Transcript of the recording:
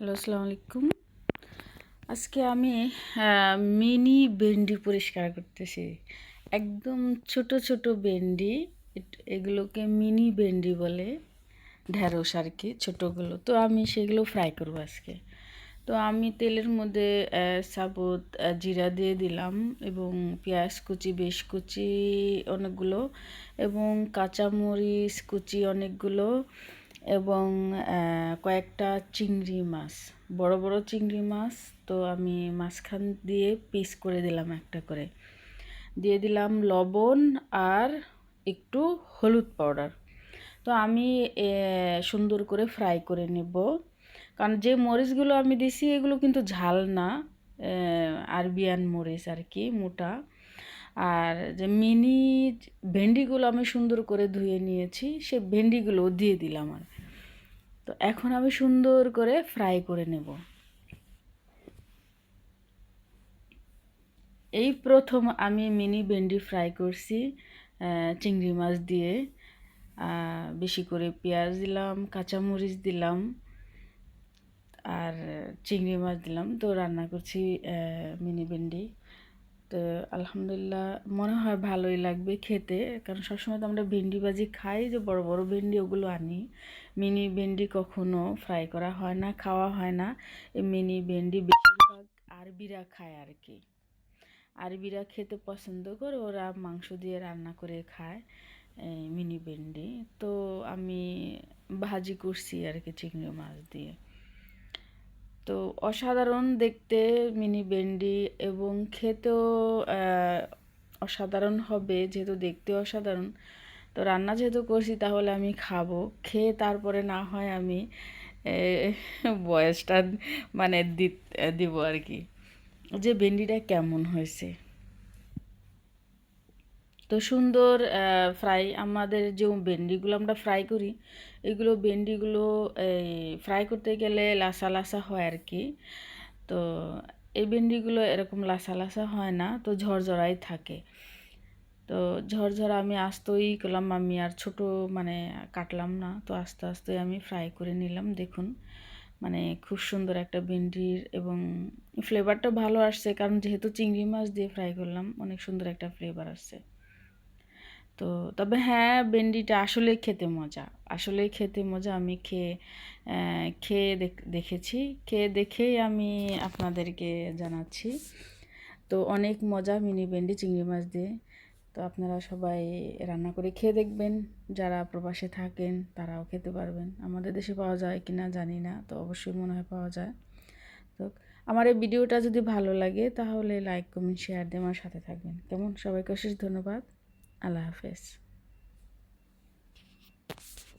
Hello, আসসালামু আলাইকুম। আজকে আমি মিনি ভেন্ডি পরিষ্কার করতেছি। একদম ছোট ছোট ভেন্ডি। এগুলোকে মিনি ভেন্ডি বলে। ঢ্যাঁড়স আর কি, ছোটোগুলো। তো আমি সেগুলো ফ্রাই করব আজকে। তো আমি তেলের মধ্যে সাবুত জিরা দিয়ে দিলাম এবং পেঁয়াজ কুচি, বেশ কুচি অনেকগুলো এবং কাঁচামরিচ কুচি অনেকগুলো। এবং কয়েকটা চিংড়ি মাছ। বড় বড় চিংড়ি মাছ তো আমি মাঝখান দিয়ে পিস করে দিলাম একটা করে। দিয়ে দিলাম লবণ আর একটু হলুদ পাউডার। তো আমি সুন্দর করে ফ্রাই করে নেব। কারণ যে মরিচগুলো আমি দিছি এগুলো কিন্তু ঝাল না আরবিয়ান মরিচ আর কি, মোটা। আর যে মিনি ভেন্ডিগুলো আমি সুন্দর করে ধুয়ে নিয়েছি, সে ভেন্ডিগুলো দিয়ে দিলাম আর। তো এখন আমি সুন্দর করে ফ্রাই করে নেব। এই প্রথম আমি মিনি ভেন্ডি ফ্রাই করছি চিংড়ি মাছ দিয়ে। বেশি করে পেঁয়াজ দিলাম, কাঁচামরিচ দিলাম, আর চিংড়ি মাছ দিলাম। তো রান্না করছি মিনি ভেন্ডি। তো আলহামদুলিল্লাহ মনে হয় ভালোই লাগবে খেতে। কারণ সবসময় তো আমরা ভেন্ডি ভাজি খাই যে বড় বড় ভেন্ডি ওগুলো আনি। মিনি ভেন্ডি কখনো ফ্রাই করা হয় না, খাওয়া হয় না। এই মিনি ভেন্ডি বেশিরভাগ আরবিরা খায় আর কি আরবিরা খেতে পছন্দ করে, ওরা মাংস দিয়ে রান্না করে খায় এই মিনি ভেন্ডি। তো আমি ভাজি করছি আর কি চিংড়ি মাছ দিয়ে। তো অসাধারণ দেখতে মিনি ভেন্ডি এবং খেতেও অসাধারণ হবে, যেহেতু দেখতে অসাধারণ। তো রান্না যেহেতু করছি, তাহলে আমি খাব। খেয়ে তারপরে না হয় আমি বয়সটা মানে দিব আর কি। যে ভেন্ডিটা কেমন হয়েছে? তো সুন্দর ফ্রাই আমাদের যে ভেন্ডিগুলো আমরা ফ্রাই করি, এগুলো ভেন্ডিগুলো ফ্রাই করতে গেলে লাসা লাসা হয় আর কি। তো এই ভেন্ডিগুলো এরকম লাসা লাসা হয় না, তো ঝরঝরাই থাকে। তো ঝরঝরা আমি আস্তই করলাম, আমি আর ছোট মানে কাটলাম না, তো আস্তে আস্তে আমি ফ্রাই করে নিলাম, দেখুন। মানে খুব সুন্দর একটা ভেন্ডির এবং ফ্লেভারটা ভালো আসছে, কারণ যেহেতু চিংড়ি মাছ দিয়ে ফ্রাই করলাম, অনেক সুন্দর একটা ফ্লেভার আসছে। তো তবে হ্যাঁ ভেন্ডিটা আসলেই খেতে মজা। আসলেই খেতে মজা। আমি খেয়ে খেয়ে দেখেছি। খেয়ে দেখেই আমি আপনাদেরকে জানাচ্ছি। তো অনেক মজা মিনি ভেন্ডি, চিংড়ি মাছ দিয়ে। তো আপনারা সবাই রান্না করে খেয়ে দেখবেন। যারা প্রবাসে থাকেন, তারাও খেতে পারবেন। আমাদের দেশে পাওয়া যায় কি না জানি না, তো অবশ্যই মনে হয় পাওয়া যায়। তো আমার এই ভিডিওটা যদি ভালো লাগে, তাহলে লাইক কমেন্ট শেয়ার দিয়ে আমার সাথে থাকবেন। কেমন? সবাইকে অশেষ ধন্যবাদ। আল্লাহ হাফেজ